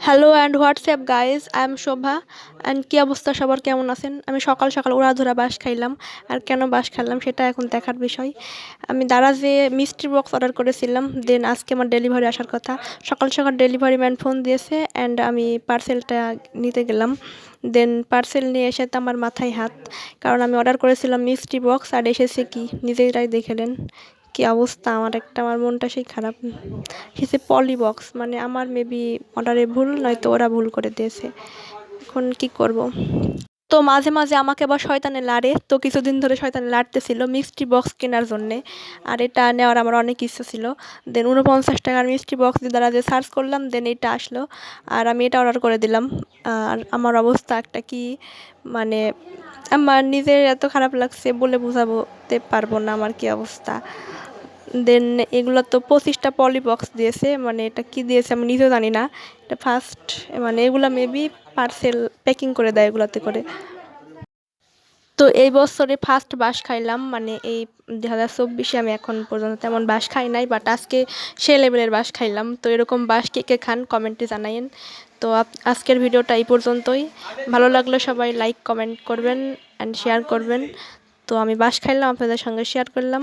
Hello and WhatsApp guys I am Shobha and কী অবস্থা? সবার কেমন আছেন? আমি সকাল সকাল উড়াধুরা বাস খাইলাম। আর কেন বাস খাইলাম সেটা এখন দেখার বিষয়। আমি দারাজে মিষ্টি বক্স অর্ডার করেছিলাম। দেন আজকে আমার ডেলিভারি আসার কথা। সকাল সকাল ডেলিভারি ম্যান ফোন দিয়েছে অ্যান্ড আমি পার্সেলটা নিতে গেলাম। দেন পার্সেল নিয়ে এসে তো আমার মাথায় হাত। কারণ আমি অর্ডার করেছিলাম মিষ্টি বক্স আর এসেছে কি? নিজেরাই দেখেলেন কী অবস্থা? আমার একটা, আমার মনটা সেই খারাপ। সে পলি বক্স মানে আমার মেবি অর্ডারে ভুল, নয়তো ওরা ভুল করে দিয়েছে। এখন কি করব। তো মাঝে মাঝে আমাকে আবার শয়তানে লাড়ে। তো কিছুদিন ধরে শয়তানে লাড়তেছিল মিষ্টি বক্স কেনার জন্যে। আর এটা নেওয়ার আমার অনেক ইচ্ছা ছিল। দেন উনপঞ্চাশ টাকার মিষ্টি বক্স দ্বারা যে সার্চ করলাম দেন এটা আসলো। আর আমি এটা অর্ডার করে দিলাম। আর আমার অবস্থা একটা কি মানে আমার নিজের এত খারাপ লাগছে বলে বোঝাতে পারব না আমার কি অবস্থা। দেন এগুলো তো পঁচিশটা পলি বক্স দিয়েছে মানে এটা কি দিয়েছে আমি নিজেও জানি না। এটা ফার্স্ট মানে এগুলো মেবি পার্সেল প্যাকিং করে দেয় এগুলোতে করে। তো এই বছরে ফার্স্ট বাস খাইলাম মানে এই দু হাজার চব্বিশে আমি এখন পর্যন্ত তেমন বাস খাই নাই বাট আজকে সে লেভেলের বাস খাইলাম। তো এরকম বাস কে কে খান কমেন্টে জানাইন তো আজকের ভিডিওটা এই পর্যন্তই। ভালো লাগলে সবাই লাইক কমেন্ট করবেন অ্যান্ড শেয়ার করবেন। তো আমি বাস খাইলাম, আপনাদের সঙ্গে শেয়ার করলাম।